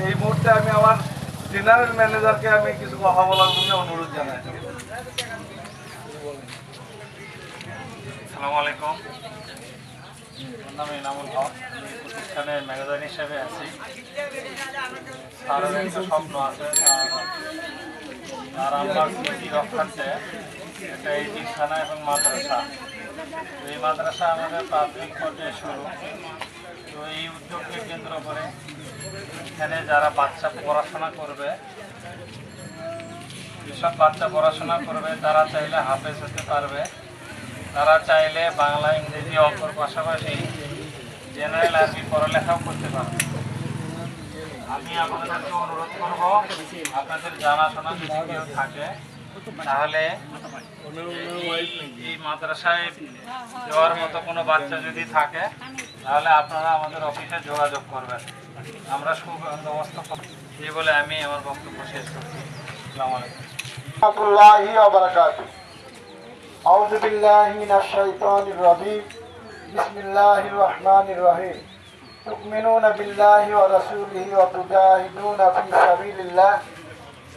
এই মুহূর্তে আমি আমার জেনারেল ম্যানেজারকে আমি কিছু কথা বলার জন্য অনুরোধ জানাই। আসসালামু আলাইকুম। আমার নাম ইনামুল হক। আমি ম্যানেজার হিসেবে আছি। স্যারের একটা স্বপ্ন আছে আর- আমরা কৃষি রক্ষার্থে একটা এইটিখানা এবং মাদ্রাসা। এই মাদ্রাসা আমাদের প্রাথমিক পর্যায়ে শুরু। তো এই উদ্যোগকে কেন্দ্র করে এখানে যারা বাচ্চা পড়াশোনা করবে, যেসব বাচ্চা পড়াশোনা করবে, তারা চাইলে হাফেজ হতে পারবে। তারা চাইলে বাংলা, ইংরেজি অঙ্কর পাশাপাশি জেনারেল আরবি পড়ালেখাও করতে পারবে। আমি আপনাদেরকে অনুরোধ করব, আপনাদের জানাশোনা যদি কেউ থাকে, তাহলে এই মাদ্রাসায় দেওয়ার মতো কোনো বাচ্চা যদি থাকে তাহলে আপনারা আমাদের অফিসে যোগাযোগ করবেন আমরা সুবন্দোবস্ত করব। এই বলে আমি আমার বক্তব্য শেষ করছি আসসালামু আলাইকুম ورحمة الله وبركاته أعوذ بالله من الشيطان الرجيم بسم الله الرحمن الرحيم تؤمنون بالله ورسوله وتجاهدون في سبيل الله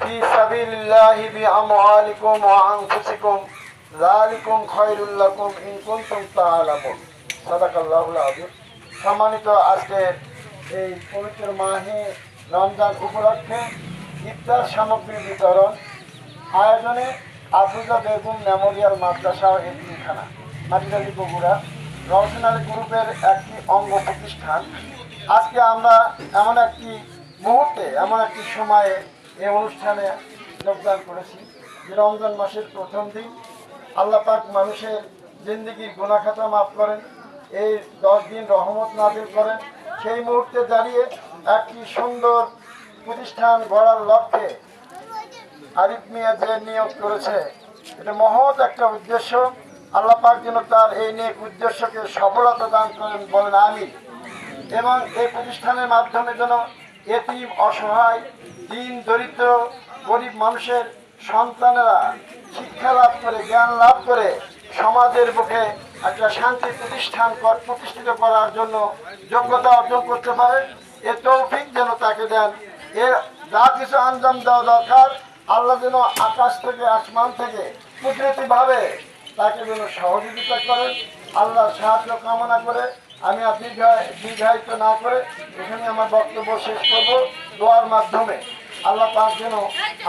في سبيل الله بأموالكم وأنفسكم ذلكم خير لكم إن كنتم تعلمون صدق الله العظيم সম্মানিত আজকের এই পবিত্র মাহে রমজান উপলক্ষে ইফতার সামগ্রী বিতরণ আয়োজনে আফরুজা বেগম মেমোরিয়াল মাদ্রাসা এতিমখানা মাটিরালি বগুড়া রওশন গ্রুপের একটি অঙ্গ প্রতিষ্ঠান। আজকে আমরা এমন একটি মুহূর্তে, এমন একটি সময়ে এই অনুষ্ঠানে যোগদান করেছি রমজান মাসের প্রথম দিন। আল্লাহ পাক মানুষের জিন্দগির গোনাখাতা মাফ করেন এই দশ দিন রহমত নাজিল করেন। সেই মুহূর্তে দাঁড়িয়ে একটি সুন্দর প্রতিষ্ঠান গড়ার লক্ষ্যে আরিফ মিয়া যে নিয়োগ করেছে, এটা মহৎ একটা উদ্দেশ্য। আল্লাহ পাক যেন তার এই নিয়ে উদ্দেশ্যকে সফলতা দান করেন বলেন আমি এবং এই প্রতিষ্ঠানের মাধ্যমে যেন এতিম, অসহায়, দিন দরিদ্র, গরিব মানুষের সন্তানেরা শিক্ষা লাভ করে, জ্ঞান লাভ করে সমাজের বুকে একটা শান্তি প্রতিষ্ঠান প্রতিষ্ঠিত করার জন্য যোগ্যতা অর্জন করতে পারে। এ তৌফিক যেন তাকে দেন। এর যা কিছু আঞ্জাম দেওয়া দরকার, আল্লাহ যেন আকাশ থেকে, আসমান থেকে কুদরতিভাবে তাকে যেন সহযোগিতা করেন, আল্লাহ সাহায্য কামনা করে। আমি আর দীর্ঘায় দীর্ঘায়িত না করে এখানে আমার বক্তব্য শেষ করব দোয়ার মাধ্যমে। আল্লাহ পাক যেন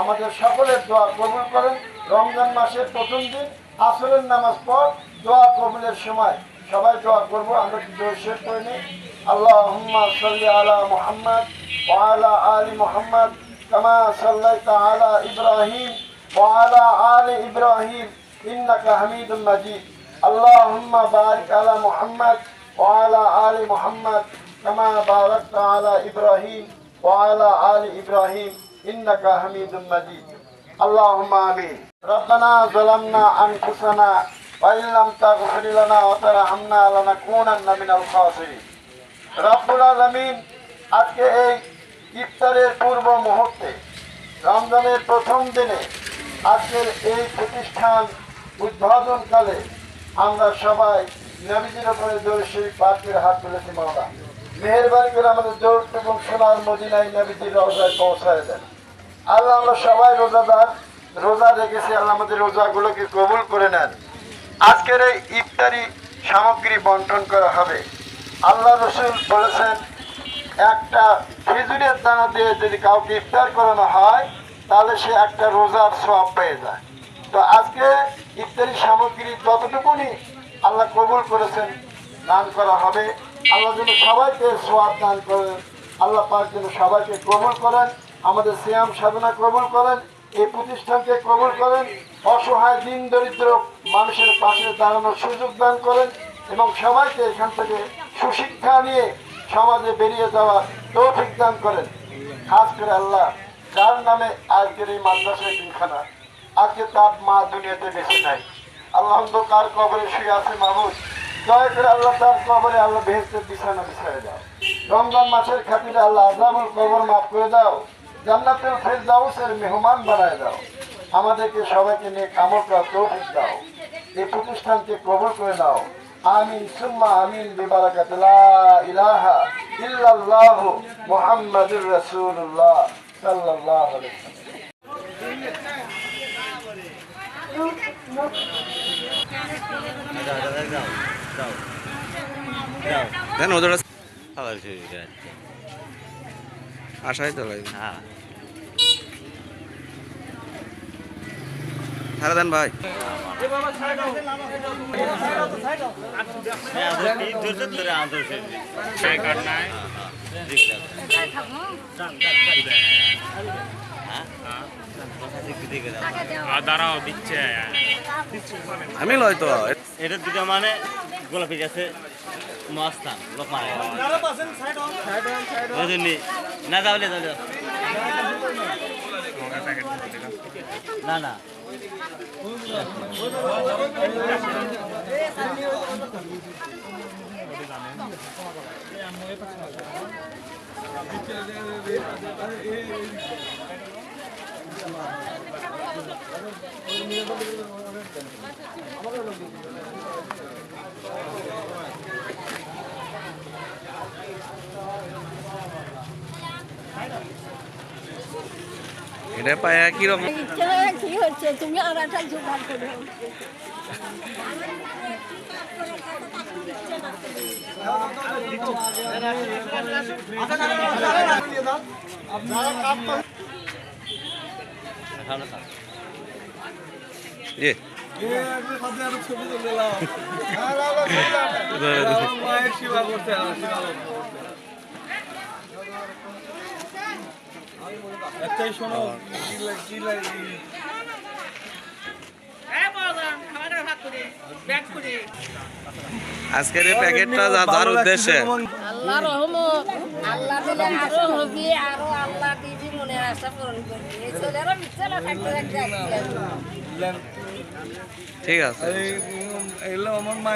আমাদের সকলের দোয়া কবুল করেন। রমজান মাসের প্রথম দিন, আসরের নামাজ পর দোয়া কবুলের সময় সবাই দোয়া করবো আমরা কি দোয়া শেষ করে নিই আল্লাহ সাল্লি আলা মুহাম্মদ ওয়ালা আলী মুহাম্মদ কামা সাল্লাইতা আলা ইব্রাহিম ওয়ালা আলি ইব্রাহিম إنك حميد مجيد اللهم بارك على محمد وعلى آل محمد كما باركت على إبراهيم وعلى آل إبراهيم إنك حميد مجيد اللهم آمين ربنا ظلمنا أنفسنا ফাইলাম তাগফির লানা ওয়া তারহামনা লানা কুনান্না মিনাল খাসিরিন। রব্বুল আলামিন আজকে এই ইফতারের পূর্ব মুহূর্তে, রমজানের প্রথম দিনে আজকের এই প্রতিষ্ঠান উদ্বোধনকালে আমরা সবাই নবীজির ওপরে দর্শী পাঠের হাত তুলেছি মাওলা মেহরবানি করে আমাদের জোর এবং সোনার মদিনায় নবীজির রোজায় পৌঁছায় দেন। আল্লাহ আমরা সবাই রোজাদার, রোজা রেখেছি, আল্লাহ আমাদের রোজাগুলোকে কবুল করে নেন। আজকের এই ইফতারি সামগ্রী বন্টন করা হবে। আল্লাহ রসুল বলেছেন, একটা খেজুরের দানা দিয়ে যদি কাউকে ইফতার করানো হয়, তাহলে সে একটা রোজার সব পেয়ে যায়। তো আজকে ইফতারি সামগ্রী যতটুকুনি আল্লাহ কবুল করেছেন, দান করা হবে। আল্লাহ যেন সবাইকে সোয়াব দান করেন। আল্লাহ পাক যেন সবাইকে কবুল করেন। আমাদের শ্যাম সাধনা কবুল করেন। এই প্রতিষ্ঠানকে কবর করেন, অসহায়, দিন দরিদ্র মানুষের পাশে দাঁড়ানোর সুযোগ দান করেন এবং সবাইকে এখান থেকে সুশিক্ষা নিয়ে সমাজে বেরিয়ে যাওয়ার তৌফিক দান করেন। খাস করে আল্লাহ, যার নামে আজকের এই মাদ্রাসা তিনখানা আজকে তার মা দুনিয়াতে বেশি নাই। আল্লাহ কার কবরে শুয়ে আছে মাহমুদ দয়া করে আল্লাহ তার কবরে আল্লাহ বেহেস্তের বিছানা বিছায় দাও। রমজান মাসের খাতিরে আল্লাহ আজামুল কবর মাফ করে দাও। জান্নাতুল ফেরদাউসের মেহমান বানায় দাও। আমাদেরকে সবাইকে নিয়ে কামড় করা তৌফিক দাও। এই প্রতিষ্ঠানকে কবর করে দাও। আমিন সুম্মা আমিন বিবারাকাত লা ইলাহা ইল্লাল্লাহ মুহাম্মাদুর রাসূলুল্লাহ সাল্লাল্লাহু আলাইহি ওয়াসাল্লাম। দেন ওদের খাবার শুরু করে আশাই তো লাগবে হ্যাঁ ছাড়া দেন ভাই। দাঁড়াও দিচ্ছে। আমি লয় তো। এটা দুটো মানে গোলাপি গাছে মস্তান লোক মারা ওই জন্যই না যাবলে যাবলে না না। এটা পায়া কি হচ্ছে তুমি আর একটা জোগাড় করো সামনে ছবি তুলে শোনো আজকের এই প্যাকেটটা যা- যার উদ্দেশ্যে আল্লাহ আল্লাহ দিলে আরও হবি আরও আল্লাহ দিবি মনে আশা পূরণ করবি এই ছেলেরা মিথ্যা থাকতে থাকতে ঠিক আছে এগুলো আমার মা